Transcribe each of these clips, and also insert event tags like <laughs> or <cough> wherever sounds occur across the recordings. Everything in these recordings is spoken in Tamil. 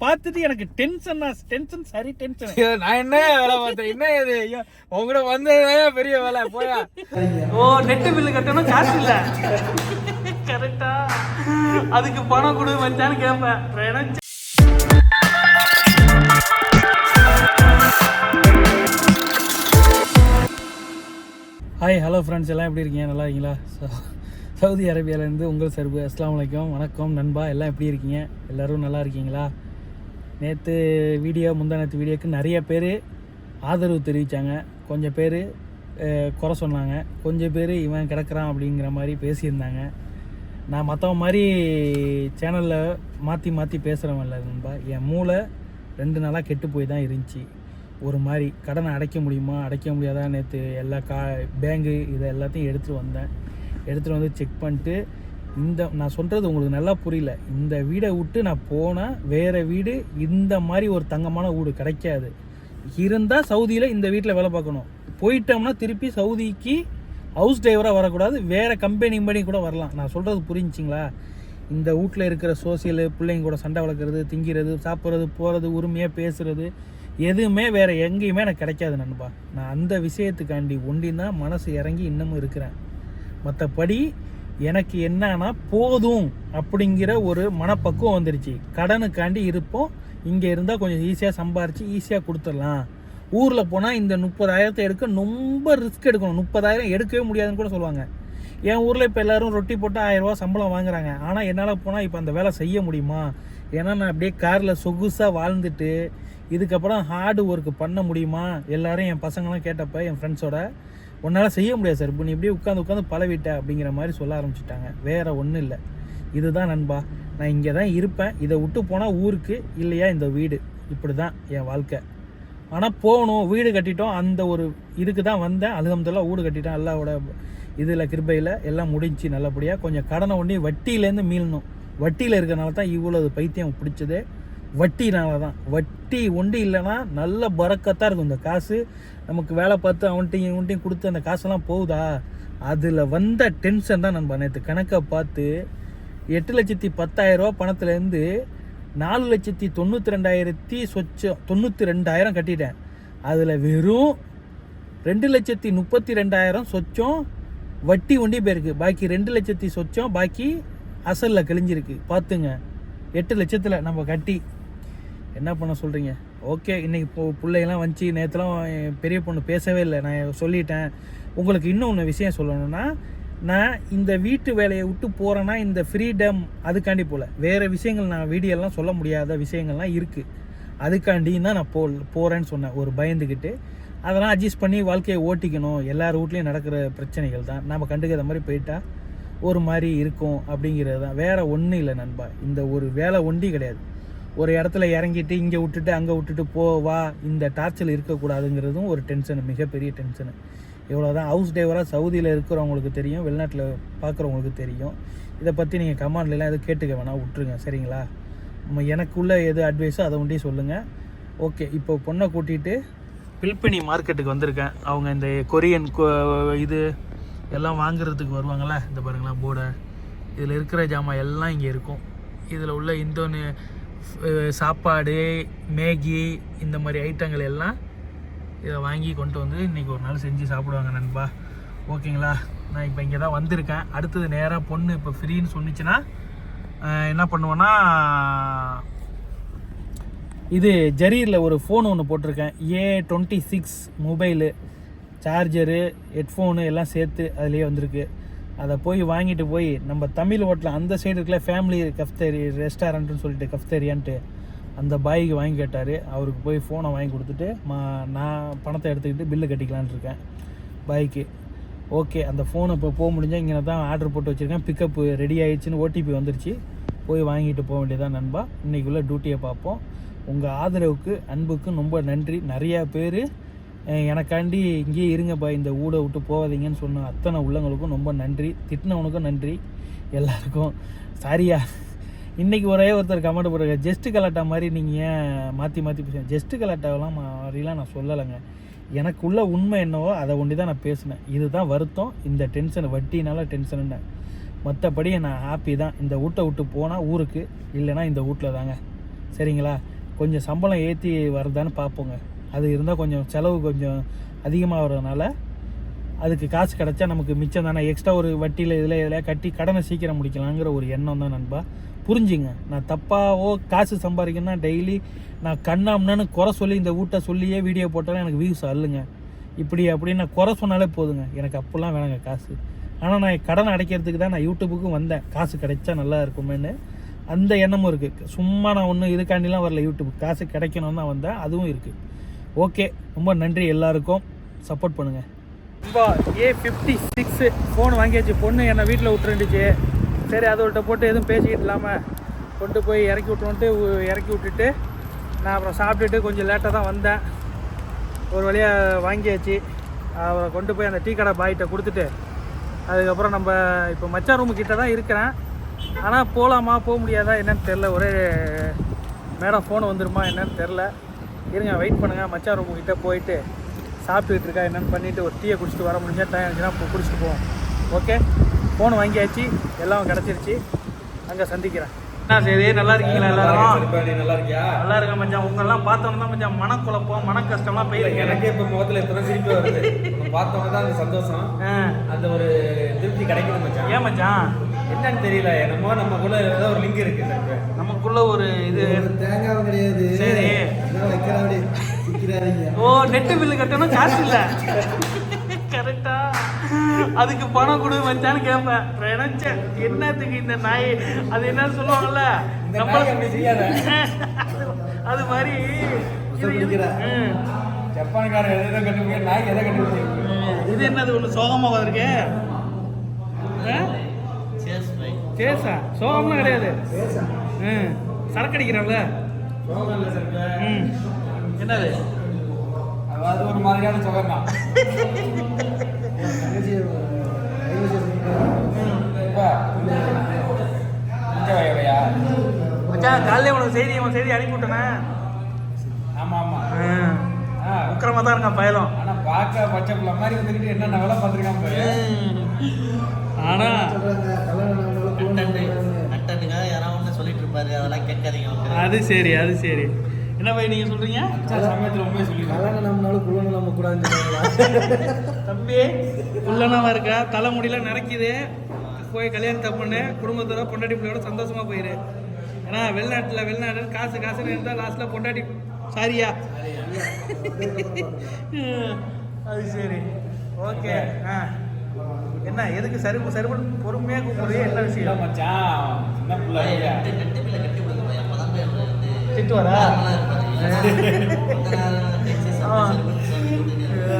பார்த்துட்டு எனக்கு டென்ஷன் டென்ஷன் சரி டென்ஷன் நான் என்ன வேலை பார்த்தேன்? என்ன இது? ஐயோ உங்ககிட்ட வந்ததே பெரிய வேலை? போயா. ஓ நெட்டு பில்லு கட்டணும்? காசு இல்ல. கரெக்டா அதுக்கு பணம் கொடு வச்சான்னு கேட்பேன் ஹாய் ஹலோ ஃப்ரெண்ட்ஸ் எல்லாம் எப்படி இருக்கீங்க? நல்லா இருக்கீங்களா? ச- சவுதி அரேபியாவிலேருந்து உங்கள் சர்பு அஸ்லாம் வலைக்கம் வணக்கம் நண்பா. எல்லாம் எப்படி இருக்கீங்க? எல்லோரும் நல்லா இருக்கீங்களா? நேற்று வீடியோ முந்தானத்து வீடியோக்கு நிறைய பேர் ஆதரவு தெரிவித்தாங்க கொஞ்சம் பேர் குறை சொன்னாங்க. கொஞ்சம் பேர் இவன் கிடக்குறான் அப்படிங்கிற மாதிரி பேசியிருந்தாங்க. நான் மற்றவன் மாதிரி சேனலில் மாற்றி மாற்றி பேசுகிறவன் இல்லை நண்பா. என் மூளை ரெண்டு நாளாக கெட்டு போய் தான் இருந்துச்சு. ஒரு மாதிரி கடனை அடைக்க முடியுமா? அடைக்க முடியாதா? நேற்று எல்லா கா பேங்கு இதை எல்லாத்தையும் எடுத்துகிட்டு வந்தேன். எடுத்துகிட்டு வந்து செக் பண்ணிட்டு இந்த நான் சொல்கிறது உங்களுக்கு நல்லா புரியல. இந்த வீடை விட்டு நான் போனால் வேறு வீடு இந்த மாதிரி ஒரு தங்கமான வீடு கிடைக்காது. இருந்தால் சவுதியில் இந்த வீட்டில் வேலை பார்க்கணும். போயிட்டோம்னா திருப்பி சவுதிக்கு ஹவுஸ் டிரைவராக வரக்கூடாது வேறு கம்பெனி கம்பெனி கூட வரலாம். நான் சொல்கிறது புரிஞ்சுச்சிங்களா? இந்த வீட்டில் இருக்கிற சோசியலு பிள்ளைங்க கூட சண்டை வளர்க்குறது திங்கிறது சாப்பிட்றது போகிறது உரிமையாக பேசுகிறது எதுவுமே வேறு எங்கேயுமே எனக்கு கிடைக்காது நண்பா. நான் அந்த விஷயத்துக்காண்டி ஒண்டி தான் மனசு இறங்கி இன்னமும் இருக்கிறேன். மற்றபடி எனக்கு என்னன்னா போதும் அப்படிங்கிற ஒரு மனப்பக்குவம் வந்துருச்சு. கடனுக்காண்டி இருப்போம். இங்கே இருந்தால் கொஞ்சம் ஈஸியாக சம்பாரித்து ஈஸியாக கொடுத்துடலாம். ஊரில் போனால் இந்த முப்பதாயிரத்தை எடுக்க ரொம்ப ரிஸ்க் எடுக்கணும். முப்பதாயிரம் எடுக்கவே முடியாதுன்னு கூட சொல்லுவாங்க. என் ஊரில் இப்போ எல்லோரும் ரொட்டி போட்டு ஆயிரரூவா சம்பளம் வாங்குறாங்க. ஆனால் என்னால் போனால் இப்போ அந்த வேலை செய்ய முடியுமா? ஏன்னா நான் அப்படியே காரில் சொகுசாக வாழ்ந்துட்டு இதுக்கப்புறம் ஹார்டு ஒர்க் பண்ண முடியுமா? எல்லாரும் என் பசங்களாம் கேட்டப்ப என் ஃப்ரெண்ட்ஸோட உன்னால் செய்ய முடியாது சார். இப்போ நீ இப்படியே உட்காந்து உட்காந்து பழவிட்ட அப்படிங்கிற மாதிரி சொல்ல ஆரம்பிச்சிட்டாங்க. வேற ஒன்றும் இல்லை. இதுதான் நண்பா. நான் இங்கே தான் இருப்பேன். இதை விட்டு போனால் ஊருக்கு இல்லையா இந்த வீடு. இப்படி தான் என் வாழ்க்கை. ஆனால் போகணும். வீடு கட்டிட்டோம். அந்த ஒரு இதுக்கு தான் வந்தேன். அலுகம்தெல்லாம் வீடு கட்டிட்டேன். அல்லாவோட இதில் கிருபையில் எல்லாம் முடிஞ்சு நல்லபடியாக கொஞ்சம் கடனை ஒன்றி வட்டியிலேருந்து மீளணும். வட்டியில் இருக்கிறனால தான் இவ்வளோ பைத்தியம் பிடிச்சதே. வட்டினால தான் வட்டி ஒண்டி இல்லைன்னா நல்ல பறக்கத்தான் இருக்கும். இந்த காசு நமக்கு வேலை பார்த்து அவன்கிட்டையும் இவன்ட்டையும் கொடுத்து அந்த காசெல்லாம் போகுதா? அதில் வந்த டென்ஷன் தான் நம்ம நேற்று கணக்கை பார்த்து எட்டு லட்சத்தி பத்தாயிரம் ரூபா பணத்துலேருந்து நாலு லட்சத்தி தொண்ணூற்றி ரெண்டாயிரத்தி சொச்சம் தொண்ணூற்றி ரெண்டாயிரம் கட்டிட்டேன். அதில் வெறும் ரெண்டு லட்சத்தி முப்பத்தி ரெண்டாயிரம் சொச்சம் வட்டி ஒண்டி போயிருக்கு. பாக்கி ரெண்டு லட்சத்தி சொச்சம் பாக்கி அசலில் கழிஞ்சிருக்கு பார்த்துங்க எட்டு லட்சத்தில் நம்ம கட்டி என்ன பண்ண சொல்கிறீங்க ஓகே இன்றைக்கி இப்போ பிள்ளைங்களாம் வந்துச்சு நேற்றுலாம் என் பெரிய பொண்ணு பேசவே இல்லை. நான் சொல்லிட்டேன். உங்களுக்கு இன்னும் ஒன்று விஷயம் சொல்லணும்னா நான் இந்த வீட்டு வேலையை விட்டு போகிறேன்னா இந்த ஃப்ரீடம் அதுக்காண்டி போகல வேறு விஷயங்கள் நான் வீடியோலாம் சொல்ல முடியாத விஷயங்கள்லாம் இருக்குது அதுக்காண்டி தான் நான் போ போகிறேன்னு சொன்னேன். ஒரு பயந்துக்கிட்டு அதெல்லாம் அட்ஜஸ்ட் பண்ணி வாழ்க்கையை ஓட்டிக்கணும். எல்லார் வீட்லேயும் நடக்கிற பிரச்சனைகள் தான். நம்ம கண்டுக்கிற மாதிரி போயிட்டால் ஒரு மாதிரி இருக்கும் அப்படிங்கிறது தான். வேறு ஒன்றும் இல்லை நண்பா. இந்த ஒரு வேலை ஒண்டி கிடையாது. ஒரு இடத்துல இறங்கிட்டு இங்கே விட்டுட்டு அங்கே விட்டுட்டு போ வா இந்த டார்ச்சல் இருக்கக்கூடாதுங்கிறதும் ஒரு டென்ஷனு மிகப்பெரிய டென்ஷனு இவ்வளோ தான் ஹவுஸ் டிரைவராக சவுதியில் இருக்கிறவங்களுக்கு தெரியும் வெளிநாட்டில் பார்க்குறவங்களுக்கு தெரியும். இதை பற்றி நீங்கள் கமாண்ட்லாம் எதுவும் கேட்டுக்க வேணாம் விட்டுருங்க சரிங்களா? நம்ம எனக்குள்ள எது அட்வைஸோ அதை ஒன்றே சொல்லுங்கள் ஓகே இப்போ பொண்ணை கூட்டிகிட்டு பில்பினி மார்க்கெட்டுக்கு வந்திருக்கேன். அவங்க இந்த கொரியன் இது எல்லாம் வாங்குறதுக்கு வருவாங்களே இந்த பாருங்களேன் போர்டை இதில் இருக்கிற ஜாமான் எல்லாம் இங்கே இருக்கும். இதில் உள்ள இந்தோனு சாப்பாடு மேகி இந்த மாதிரி ஐட்டங்கள் எல்லாம் இதை வாங்கி கொண்டு வந்து இன்றைக்கி ஒரு நாள் செஞ்சு சாப்பிடுவாங்க நண்பா. ஓகேங்களா? நான் இப்போ இங்கே தான் வந்திருக்கேன். அடுத்தது நேராக பொண்ணு இப்போ ஃப்ரீன்னு சொன்னிச்சுன்னா என்ன பண்ணுவேன்னா இது ஜரீரில் ஒரு ஃபோன் ஒன்று போட்டிருக்கேன். A twenty six mobile charger headphone எல்லாம் சேர்த்து அதுலேயே வந்திருக்கு. அதை போய் வாங்கிட்டு போய் நம்ம தமிழ் ஹோட்டலில் அந்த சைடு இருக்கல ஃபேமிலி கஃப்தேரி ரெஸ்டாரண்ட்டுன்னு சொல்லிட்டு கஃப்தேரியான்ட்டு அந்த பாய்க்கு வாங்கி கேட்டார். அவருக்கு போய் ஃபோனை வாங்கி கொடுத்துட்டு மா நான் பணத்தை எடுத்துக்கிட்டு பில்லு கட்டிக்கலான்னு இருக்கேன். பாய்க்கு. ஓகே அந்த ஃபோனை இப்போ போக முடிஞ்சால் இங்கே தான் ஆர்டர் போட்டு வச்சுருக்கேன். பிக்கப்பு ரெடி ஆகிடுச்சின்னு ஓடிபி வந்துருச்சு. போய் வாங்கிட்டு போக வேண்டியதான் நண்பா. இன்றைக்குள்ளே டியூட்டியை பார்ப்போம். உங்கள் ஆதரவுக்கு அன்புக்கும் ரொம்ப நன்றி. நிறையா பேர் எனக்காண்டி இங்கேயே இருங்கப்பா இந்த ஊரை விட்டு போகாதீங்கன்னு சொன்ன அத்தனை உள்ளங்களுக்கும் ரொம்ப நன்றி. திட்டினவனுக்கும் நன்றி. எல்லாருக்கும் சாரியா. இன்றைக்கி ஒரே ஒருத்தர் கமெண்ட் போட்டிருக்க ஜெஸ்ட்டு கலாட்டா மாதிரி நீங்கள் ஏன் மாற்றி மாற்றி பேசுங்க ஜெஸ்ட்டு கலாட்டாவெல்லாம் மாதிரிலாம் நான் சொல்லலைங்க. எனக்குள்ள உண்மை என்னவோ அதை ஒண்டி தான் நான் பேசினேன். இதுதான் வருத்தம். இந்த டென்ஷன் வட்டினால டென்ஷனுன்னு மற்றபடி நான் ஹாப்பி தான். இந்த வீட்டை விட்டு போனால் ஊருக்கு இல்லைன்னா இந்த வீட்டில் தாங்க. சரிங்களா? கொஞ்சம் சம்பளம் ஏற்றி வருதான்னு பார்ப்போங்க அது இருந்தால் கொஞ்சம் செலவு கொஞ்சம் அதிகமாக வரதுனால அதுக்கு காசு கிடச்சா நமக்கு மிச்சம் தானே? எக்ஸ்ட்ரா ஒரு வட்டியில் இதில் இதில் கட்டி கடனை சீக்கிரம் முடிக்கலாங்கிற ஒரு எண்ணம் தான் நண்பா. புரிஞ்சுங்க. நான் தப்பாவோ காசு சம்பாதிக்கணும்னா டெய்லி நான் கண்ணாம்னு குறை சொல்லி இந்த வீட்டை சொல்லியே வீடியோ போட்டாலும் எனக்கு வியூஸ் அல்லுங்க இப்படி அப்படின்னு நான் குறை சொன்னாலே போதுங்க. எனக்கு அப்போல்லாம் வேணாங்க காசு. ஆனால் நான் கடன் அடைக்கிறதுக்கு தான் நான் யூடியூபுக்கும் வந்தேன். காசு கிடைச்சா நல்லா இருக்குமேன்னு. அந்த எண்ணமும் இருக்குது சும்மா நான் ஒன்றும் இதுக்காண்டிலாம் வரல யூடியூப் காசு கிடைக்கணும்னு தான் வந்தேன். அதுவும் இருக்குது ஓகே. ரொம்ப நன்றி எல்லாருக்கும். சப்போர்ட் பண்ணுங்கள் ரொம்ப ஏ ஃபிஃப்டி சிக்ஸு ஃபோன் வாங்கியாச்சு. பொண்ணு என்னை வீட்டில் விட்டுருந்துச்சு சரி அதோட போட்டு எதுவும் பேசிக்கிட்டு இல்லாமல் கொண்டு போய் இறக்கி விட்டுருன்ட்டு இறக்கி விட்டுட்டு நான் அப்புறம் சாப்பிட்டுட்டு கொஞ்சம் லேட்டாக தான் வந்தேன். ஒரு வழியாக வாங்கியாச்சு. அவரை கொண்டு போய் அந்த டீ கடை பாய்கிட்ட கொடுத்துட்டு அதுக்கப்புறம் நம்ம இப்போ மச்சான் ரூமு கிட்ட தான் இருக்கிறேன். ஆனால் போகலாமா போக முடியாதா என்னன்னு தெரில ஒரே மேடம் ஃபோன் வந்துருமா என்னன்னு தெரில இருங்க வெயிட் பண்ணுங்கள் மச்சான் ரூமு கிட்ட போயிட்டு சாப்பிட்டுக்கிட்டு இருக்கா என்னன்னு பண்ணிவிட்டு ஒரு டீயை குடிச்சிட்டு வர முடிஞ்சா டைம் இருந்துச்சுன்னா இப்போ குடிச்சிட்டு போவோம். ஓகே ஃபோன் வாங்கியாச்சு எல்லாம் கிடச்சிருச்சு. அங்கே சந்திக்கிறேன். என்ன சரி நல்லா இருக்கீங்களா எல்லாரும்? நல்லா இருக்கியா? நல்லா இருக்க மச்சான். உங்களெல்லாம் பார்த்தோன்னா தான் மச்சான் மனக்குழப்பம் மன கஷ்டம்லாம் போயிருக்கு எனக்கே இப்ப முகத்துல இப்பதான் சிரிப்பு வருது. பார்த்தவங்க தான் அந்த சந்தோஷம். ஆ. அந்த ஒரு திருப்தி கிடைக்குது மச்சான். ஏன் மச்சான்? என்னன்னு தெரியல என்னமோ நமக்குள்ள ஏதோ ஒரு லிங்க் இருக்கு நமக்குள்ள ஒரு இது. தேங்காவும் கிடையாது. சரி. ஓ நெட்டு பில்லு கட்டணும் காசு இல்ல? கரெக்டா. அதுக்கு பணம் கொடு மச்சான்னு கேட்பேன் நினைச்சேன் என்னத்துக்கு இந்த நாய்? அது என்னன்னு சொல்லுவாங்கல்ல? நம்மள-. அது மாதிரி. ஜப்பான்காரன் எதை கண்டுபிடிக்க நாய் எதை கண்டுபிடிக்க இது என்னது ஒன்று சோகமாக இருக்கு? சேஸா சோகம்லாம் கிடையாது. ம். சரக்கு அடிக்கிறான்ல? என்னது? அது ஒரு மாதிரியான சுகம் தான் காலையில உனக்கு செய்தி அவன் செய்தி அனுப்பி விட்டனே. ஆமா ஆமா. ஆ, உக்கிரமா தான் இருக்கான் பயலம். ஆனா பார்க்க பச்சை பிள்ளை மாதிரி வந்துக்கிட்டு என்ன வேலை பார்த்துருக்கான் பாரு. இருப்பாரு அதெல்லாம் கேட்காதீங்க. அது சரி அது சரி. என்ன பை நீங்க சொல்றீங்க? அச்சா சமயத்துல உண்மையை சொல்லிடுறேன் கல்யாணம் நம்மளால குழந்தை நம்ம சொல்றாங்களா? தம்பி உள்ளனவா இருக்கா? தலைமுடியெல்லாம் நிறக்குது. போய் கல்யாணத்தை பண்ணு குடும்பத்தோட பொண்டாட்டி பிள்ளையோட சந்தோஷமா போயிரு. ஏன்னா வெளிநாட்டுல வெளிநாடு காசு காசுன்னு இருந்தா லாஸ்ட்ல பொண்டாட்டி சாரியா. அது சரி. ஓகே. ஆ. என்ன எதுக்கு சருப்பு சருப்பு பொறுமையா கூப்பிடுறீங்க என்ன விஷயம்? திட்டு வரா?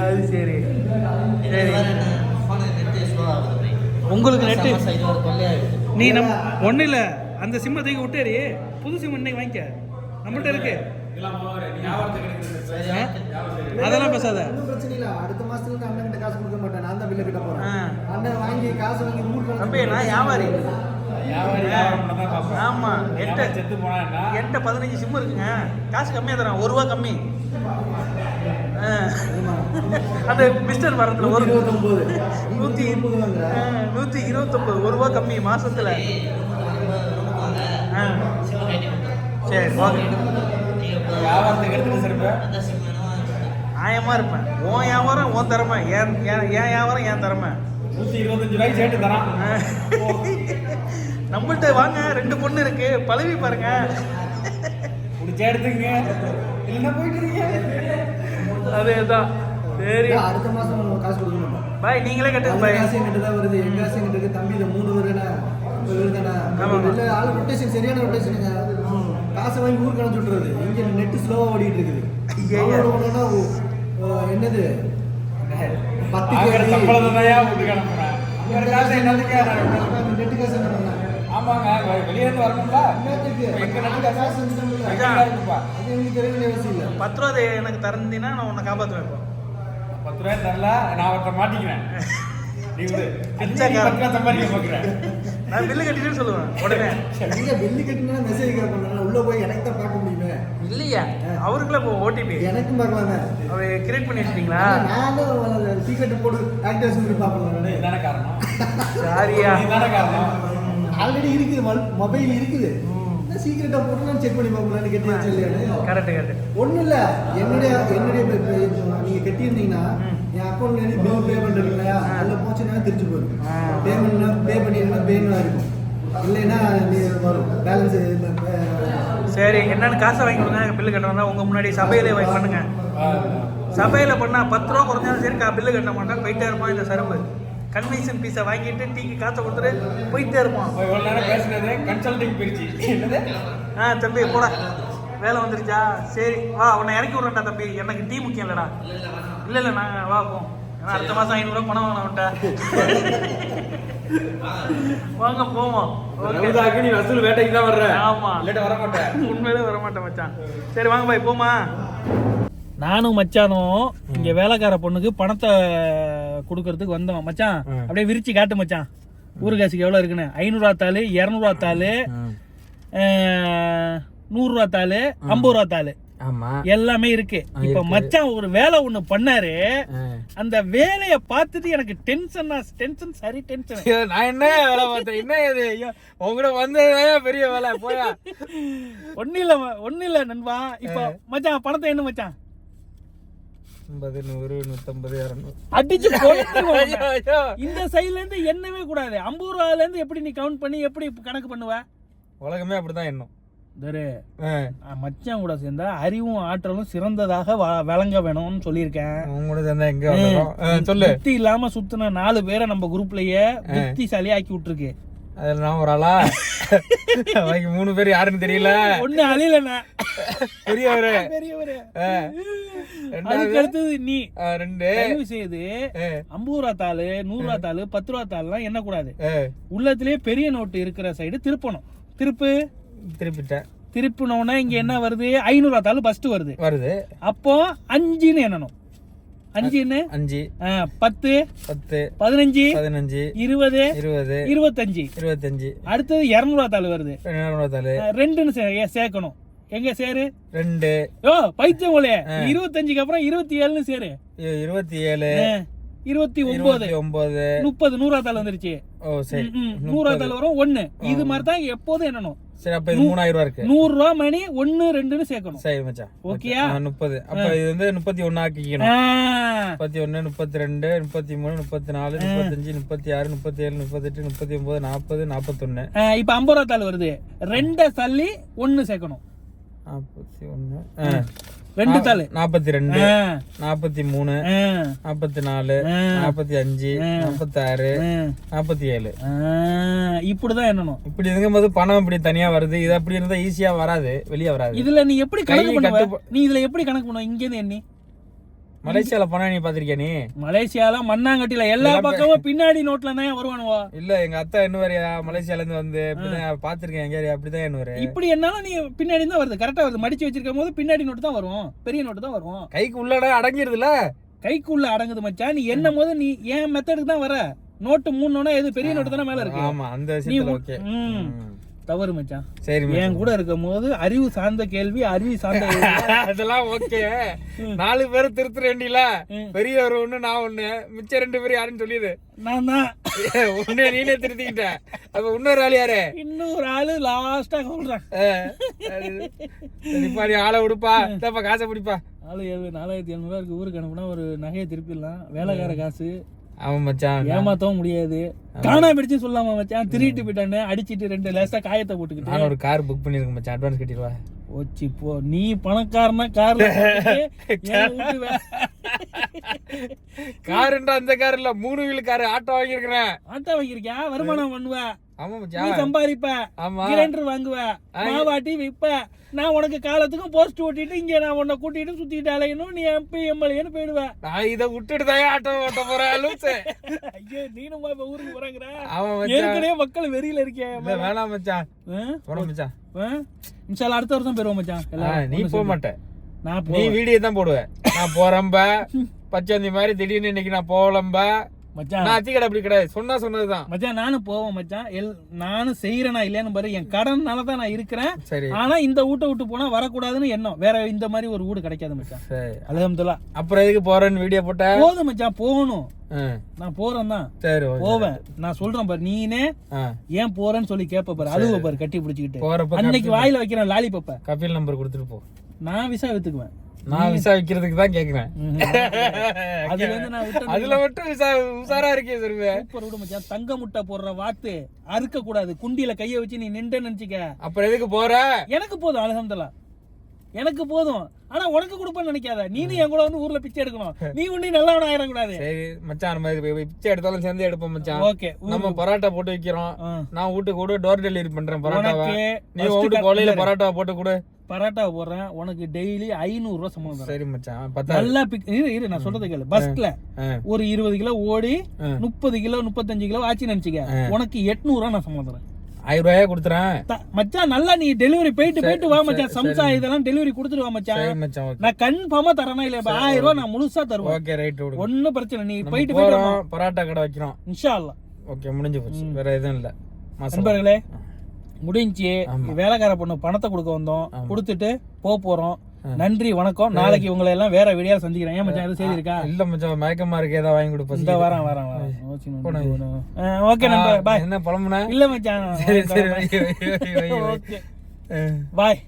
அது சரி. சரி. உங்களுக்கு நெட்டு. நீ நம் ஒன்றும் இல்லை. அந்த சிம்மை தூக்கி விட்டேரி புது சிம் இன்னைக்கு வாங்கிக்க. நம்மள்ட்ட இருக்கு. அதெல்லாம் பேசாத. பிரச்சனை இல்ல. அடுத்த மாசத்துல இருந்து அண்ணன் கிட்ட காசு கொடுக்க மாட்டேன். நான் தான் பில்ல கட்ட போறேன். அண்ணன் வாங்கி காசு வாங்கி ஊருக்கு தம்பி நான் வியாபாரி. ஆமா. வியாபாரம் செத்து போனா? என்கிட்ட பதினஞ்சு சிம் இருக்குங்க. காசு கம்மியாக தரேன். ஒரு ரூபா கம்மி. ஆ. அந்த மிஸ்டர் வரத்துல ஒரு இருபத்தொன்பது நூற்றி நூற்றி இருபத்தொம்பது. ஒரு ரூபா கம்மி மாசத்துல. ஆ. சரி ஓகே. வியாபாரத்துக்கு எடுத்துட்டு சரிப்பா எந்த சிம் வேணுமோ வாங்கிக்கோங்க. நியாயமா இருப்பேன். உன் வியாபாரம் உன் திறமை. என் என் என் வியாபாரம் என் திறமை? நூத்தி இருபத்தஞ்சு ரூபாய்க்கு சேர்த்து தரான். <laughs> நம்மள்ட்ட வாங்க ரெண்டு பொண்ணு இருக்கு. பழவி பாருங்க. பிடிச்ச எடுத்துங்க இல்லைன்னா போயிட்டு இருக்கீங்க அதேதான். சரி. அடுத்த மாசம் நம்ம காசு கொடுக்க மாட்டோம் பாய் நீங்களே கட்டுங்க பாய். காசு எங்கிட்ட தான் வருது. எங்க காசு எங்கிட்ட இருக்கு. தம்பி இந்த மூணு வருதுண்ணா ஆமாம். ஆளு ரொட்டேஷன் சரியான ரொட்டேஷனுங்க காசை வாங்கி ஊருக்கு அனுப்பிச்சு விட்டுறது. இங்க நெட் ஸ்லோவா ஓடிட்டு இருக்குது. என்னது? பத்து இருக்க காசு என்ன ஆமாங்க வெ- வெளியே இருந்து வரணும்ல? நட்டு பத்து ரூபா எனக்கு தரந்தீங்கன்னா நான் உன்னை காப்பாற்றுவேன் இப்போ. பத்து ரூபாய் தரல நான் அவர்கிட்ட மாட்டிக்கிறேன் நீ சம்பாதிக்க பார்க்குறேன் நான் பில்லு கட்டிட்டு சொல்லுவேன் உடனே. நீங்க வெள்ளி கட்டினா மெசேஜ் கேட்கணும் உள்ள போய் எனக்கு தான் பார்க்க முடியுமே? இல்லையா அவருக்குள்ள இப்போ ஓடிபி எனக்கும் பார்க்கலாமே. அவர் கிரியேட் பண்ணி வச்சிட்டீங்களா? நானும் டிக்கெட் போட்டு ஆக்டிவேஷன் பண்ணி நானு. இதுதானே காரணம்? சாரியா. இதுதானே காரணம்? ஆல்ரெடி இருக்குது மொபைல் இருக்குது. என்ன சீக்கிரட்டா போட்டு நான் செக் பண்ணி பார்க்கலான்னு கேட்டேன் இல்லையா கரெக்ட் கரெக்ட் ஒண்ணும் இல்ல. என்னுடைய என்னுடைய நீங்க கட்டியிருந்தீங்கன்னா என் அக்கௌண்ட்ல இருந்து பில் பே பண்றது இல்லையா அதுல போச்சுன்னா திருச்சி போயிடும். பேமெண்ட் பே பண்ணிருந்தா பேமெண்ட் இருக்கும். இல்லைன்னா நீ வரும். பேலன்ஸ் சரி என்னன்னு காசை வாங்கி கொடுங்க. பில்லு கட்டணும் உங்க முன்னாடி சபையிலே வாங்கி பண்ணுங்க. சபையில பண்ணா பத்து ரூபா குறைஞ்சாலும் சரி கா- பில்லு கட்ட மாட்டான். போயிட்டே இருப்பான் இந்த சருப்பு கன்வென்ஷன் பீஸை வாங்கிட்டு டீக்கு காசை கொடுத்துட்டு போயிட்டே பேசுனது கன்சல்டிங் பிரிச்சு என்னது? ஆ தம்பி போடா. வேலை வந்துருச்சா? சரி வா உன்னை இறக்கி விட்றேன்டா தம்பி. எனக்கு டீ முக்கியம் இல்லடா. இல்லை இல்லை நாங்கள் வா போ ஏன்னா அடுத்த மாதம் ஐநூறுரூவா பணம் வாங்கலாம் அவன்கிட்ட. வாங்க போவோம். ஓகே. நீ வசூல் வேட்டைக்கு தான் வர்ற. ஆமா. இல்லாட்ட வர மாட்டேன் உண்மையிலே வர மாட்டேன் மச்சான். சரி வாங்க பாய் போமா நானும் மச்சானும் இங்க வேலைக்கார பொண்ணுக்கு பணத்தை கொடுக்கறதுக்கு வந்தோம். மச்சான் அப்படியே விரிச்சு காட்டு மச்சான். ஊறுகாசுக்கு எவ்வளவு இருக்குன்னு? ஐநூறுவா தாள் இரநூறுவா தாள் நூறுரூவா தாள் ஐம்பது ரூபா தாள் எல்லாமே இருக்கு. இப்ப மச்சான் ஒரு வேலை ஒண்ணு பண்ணாரு. அந்த வேலைய பார்த்துட்டு எனக்கு டென்ஷன் டென்ஷன் சரி டென்ஷன் நான் என்ன வேலை பார்த்தேன்? என்ன இது? ஐயோ உங்ககிட்ட வந்ததுதான் பெரிய வேலை? போயா. ஒண்ணு இல்ல ம- ஒண்ணு இல்ல நண்பா. இப்ப மச்சான் பணத்தை என்ன மச்சான்? ஐம்பது நூறு நூத்தம்பது இரநூறு. அடிச்சு. இந்த சைடுல இருந்து எண்ணவே கூடாது. ஐம்பது ரூபாயில இருந்து எப்படி நீ கவுண்ட் பண்ணி எப்படி கணக்கு பண்ணுவ? உலகமே அப்படிதான் எண்ணும். தரு. மச்சான் கூட சேர்ந்தா அறிவும் ஆற்றலும் சிறந்ததாக விளங்க வேணும்னு சொல்லியிருக்கேன். கூட சேர்ந்தா எங்க வந்துடும் ஆ, சொல்லு. புத்தி இல்லாம சுத்தின நாலு பேரை நம்ம குரூப்லயே புத்திசாலி ஆக்கி விட்டுருக்கு. அதுல நான் ஒரு ஆளா? அவங்க மூணு பேர் யாருன்னு தெரியல. ஒண்ணு அழியலண்ணா. பெரியவரு. அதுக்கு அடுத்தது நீ ரெண்டு தயவு செய்து. ஐம்பது ரூபா தாள் நூறு ரூபா தாள் பத்து ரூபா தாள்லாம் எண்ணக்கூடாது ஆ, உள்ளத்திலேயே பெரிய நோட்டு இருக்கிற சைடு திருப்பணும். திருப்பு. திருப்பிட்டேன். திருப்பினோன்னா இங்க என்ன வருது? ஐநூறு தாள் ஃபர்ஸ்ட் வருது. வருது. அப்போ அஞ்சுன்னு எண்ணணும். அஞ்சுன்னு? அஞ்சு. பத்து. பத்து. பதினஞ்சு. பதினஞ்சு. இருபது. இருபது. இருபத்தஞ்சு. இருபத்தஞ்சு. அடுத்தது இரநூறுவா தாள் வருது. இருபத்தாலு ஆ, ரெண்டுன்னு சேர்க்கணும். எங்க சேரு? ரெண்டு. ஓ பைத்தியம் போலே இருபத்தஞ்சுக்கு அப்புறம் இருபத்தி ஏழுன்னு சேரு இருபத்தி ஏழு இருபத்தி ஒன்பது ஒன்பது முப்பது நூறா தாள் வந்துருச்சு. ஓ சரி. ம், ம், நூறா தாள் வரும் ஒண்ணு. இது மாதிரி தான் எப்போதும் எண்ணணும். சரி அப்ப இது மூணாயிரம் ரூபா இருக்கு. நூறு ரூபா மணி ஒண்ணு ரெண்டுன்னு சேர்க்கணும். சரி மச்சான். ஓகேயா? ஆ, முப்பது. அப்ப இது வந்து முப்பத்தி ஒண்ணு ஆக்கிக்கணும். முப்பத்தி ஒண்ணு முப்பத்தி ரெண்டு முப்பத்தி மூணு முப்பத்தி நாலு முப்பத்தஞ்சு முப்பத்தி ஆறு முப்பத்தி ஏழு முப்பத்தெட்டு முப்பத்தி ஒன்பது நாற்பது நாற்பத்தொன்னு. இப்ப ஐம்பது ரூபா தாள் வருது. ரெண்ட தள்ளி ஒண்ணு சேர்க்கணும். நாற்பத்தி ஒண்ணு. ரெண்டு தாள். நாற்பத்தி ரெண்டு நாற்பத்தி மூணு நாற்பத்தி நாலு. நாற்பத்தி அஞ்சு நாற்பத்தி ஆறு. நாற்பத்தி ஏழு இப்படிதான் எண்ணணும். இப்படி இருக்கும்போது பணம் இப்படி தனியா வருது. இது அப்படி இருந்தா ஈஸியா வராது. வெளியே வராது. இதுல நீ எப்படி கணக்கு பண்ணுவ? நீ இதுல எப்படி கணக்கு பண்ணுவ? இங்க இருந்து எண்ணி. மலேசியால பணம் நீ பாத்திருக்கியா நீ? மலேசியால மண்ணாங்கட்டில எல்லா பக்கமும் பின்னாடி நோட்ல தான் வருவானுவோ? இல்ல எங்க அத்தா என்ன வரையா மலேசியால இருந்து வந்து பாத்திருக்கேன். எங்க அப்படிதான் என்ன வரு இப்படி என்னாலும் நீ பின்னாடி தான் வருது. கரெக்டா வருது. மடிச்சு வச்சிருக்கும் போது பின்னாடி நோட்டு தான் வரும். பெரிய நோட்டு தான் வரும். கைக்கு உள்ளட அடங்கிருதுல? கைக்குள்ள அடங்குது மச்சான் நீ எண்ணும் போது நீ என் மெத்தடுக்கு தான் வர. நோட்டு மூணுனா எது? பெரிய நோட்டு தானே மேல இருக்கு. ஆமா அந்த நீ ஓகே. தவறு மச்சான். சரி. என் கூட இருக்கும் போது அறிவு சார்ந்த கேள்வி அறிவு சார்ந்த. <laughs> அதெல்லாம் ஓகே. நாலு பேர் திருத்துற வேண்டியில பெரியவர் ஒண்ணு நான் ஒண்ணு. மிச்ச ரெண்டு பேரும் யாருன்னு சொல்லிடு. நான் தான். உன்னை நீனே திருத்திக்கிட்ட. அப்ப இன்னொரு ஆள் யாரு? இன்னொரு ஆளு லாஸ்டா சொல்றேன் இப்ப நீ ஆளை விடுப்பா இந்தப்பா காசை பிடிப்பா. ஆளு ஏழு நாலாயிரத்தி எழுநூறுவா இருக்கு. ஊருக்கு அனுப்புனா ஒரு நகையை திருப்பிடலாம். வேலைக்கார காசு. அவன் மச்சான் ஏமாத்தவும் முடியாது. காணாம பிடிச்சு சொல்லாம மச்சான். திருட்டு போயிட்டானு அடிச்சிட்டு ரெண்டு லேசா காயத்தை போட்டுக்கிட்டு. நான் ஒரு கார் புக் பண்ணிருக்கேன் மச்சான் அட்வான்ஸ் கட்டிடுவா. ஓச்சி போ. நீ பணக்காரனா கார்ல காருன்றா <laughs> <laughs> அந்த கார் இல்ல மூணு வீல் காரு ஆட்டோ வாங்கியிருக்கிறேன். ஆட்டோ வாங்கியிருக்கியா? வருமானம் பண்ணுவ. ஆமா மச்சான். சம்பாதிப்ப. ஆமா. கிரைண்டர் வாங்குவ. மாவாட்டி விப்ப. நான் உனக்கு காலத்துக்கும் போஸ்ட் ஓட்டிட்டு இங்க நான் உன்னை கூட்டிட்டு சுத்திட்டு அலையணும் நீ எம்பி எம்எல்ஏன்னு போயிடுவ. நான் இதை விட்டுட்டு தான் ஆட்டோ ஓட்ட போறேன் லூசு. ஐயோ நீனுமா இப்ப ஊருக்கு போறாங்கற மச்சான். ஏற்கனவே மக்கள் வெறியில இருக்கேன் இல்ல வேணாம் மச்சான். போட மச்சான். இன்ஷால்லா அடுத்த வருஷம் போயிருவோம் மச்சான். நீ போக சேர்ந்து. மாட்ட. நான் நீ வீடியோ தான் போடுவ. நான் போறம்ப பச்சந்தி மாதிரி திடீர்னு இன்னைக்கு நான் போகலம்ப மச்சான். நான் அத்தி கடை அப்படி கிடையாது. சொன்னா சொன்னதுதான். மச்சான் நானும் போவேன் மச்சான். எல் நானும் செய்யறேனா இல்லையான்னு பாரு. என் கடன்னால தான் நான் இருக்கிறேன். சரி. ஆனா இந்த வீட்டை விட்டு போனா வரக்கூடாதுன்னு எண்ணம். வேற இந்த மாதிரி ஒரு வீடு கிடைக்காது மச்சான். சரி. அலகம்துல்லா அப்புறம் எதுக்கு போறேன்னு வீடியோ போட்ட? போதும் மச்சான் போகணும். நான் போறேன் தான். சரி. போவேன். நான் சொல்றேன் பாரு நீனே ஏன் போறேன்னு சொல்லி கேப்ப பாரு. அழுவ பாரு கட்டி பிடிச்சிக்கிட்டு. அன்னைக்கு வாயில வைக்கிறேன் லாலிபப்ப கபில் நம்பர் கொடுத்துட்டு போ. நான் விசா வித்துக்குவேன் நான் விசா விக்கிறதுக்கு தான் கேக்குறேன். <laughs> அதுல இருந்து நான் அதுல மட்டும் விசா உசாரா இருக்கே சொல்லுவே சூப்பர் விடு மச்சான் தங்க முட்டை போடுற வாத்து. அறுக்க கூடாது. குண்டியில கைய வச்சு நீ நின்று நினைச்சுக்க. அப்புறம் எதுக்கு போற? எனக்கு போதும் அலகம்தலா எனக்கு போதும். ஆனா உனக்கு கொடுப்பேன்னு நினைக்காத. நீனும் என் கூட வந்து ஊர்ல பிச்சை எடுக்கணும். நீ ஒண்ணு நல்லவன ஆயிடக்கூடாது. சரி மச்சான் நம்ம பிச்சை எடுத்தாலும் சேர்ந்து எடுப்போம் மச்சான். ஓகே நம்ம பரோட்டா போட்டு வைக்கிறோம். நான் வீட்டுக்கு கூட டோர் டெலிவரி பண்றேன் பரோட்டாவை. நீ first வீட்டு cut- கொலையில பரோட்டா போட்டு கொடு. பரோட்டா போடுறேன் உனக்கு டெய்லி ஐநூறு ரூபாய் சம்பளம் சரி மச்சான் நல்லா பிக் இரு இரு நான் சொல்றது கேளு. பஸ்ல. ஒரு இருபது கிலோ ஓடி. முப்பது கிலோ முப்பத்தஞ்சு கிலோ ஆச்சு நினைச்சுக்க. உனக்கு எட்நூறு ரூபா நான் சம்பளம் தரேன். ஆயிரம் ரூபாயா கொடுத்துறேன் மச்சான் நல்லா நீ டெலிவரி போயிட்டு போயிட்டு வா மச்சான். சம்சா இதெல்லாம் டெலிவரி கொடுத்துட்டு வா மச்சான். நான் கன்ஃபார்மா தரேனா இல்ல ஆயிரம் ரூபாய் நான் முழுசா தருவேன். ஓகே ரைட் ஒண்ணும் பிரச்சனை நீ போயிட்டு போயிட்டு பரோட்டா கடை வைக்கிறோம். இன்ஷா அல்லா ஓகே முடிஞ்சு போச்சு. வேற எதுவும் இல்ல. நண்பர்களே முடிஞ்சு வேலைக்கார பொண்ணு பணத்தை கொடுக்க வந்தோம். கொடுத்துட்டு போக போறோம். நன்றி வணக்கம். நாளைக்கு உங்களை எல்லாம் வேற வீடியோ சந்திக்கிறேன். ஏன் மச்சான் எதுவும் செய்தி இருக்கா இல்ல மச்சான் மயக்கமா இருக்கு. ஏதாவது வாங்கி கொடு இந்த பசி வாரம் வாரம். வாரம் ஓகே நண்பர் பாய். என்ன பழமுன இல்ல மச்சான். சரி சரி. பாய்.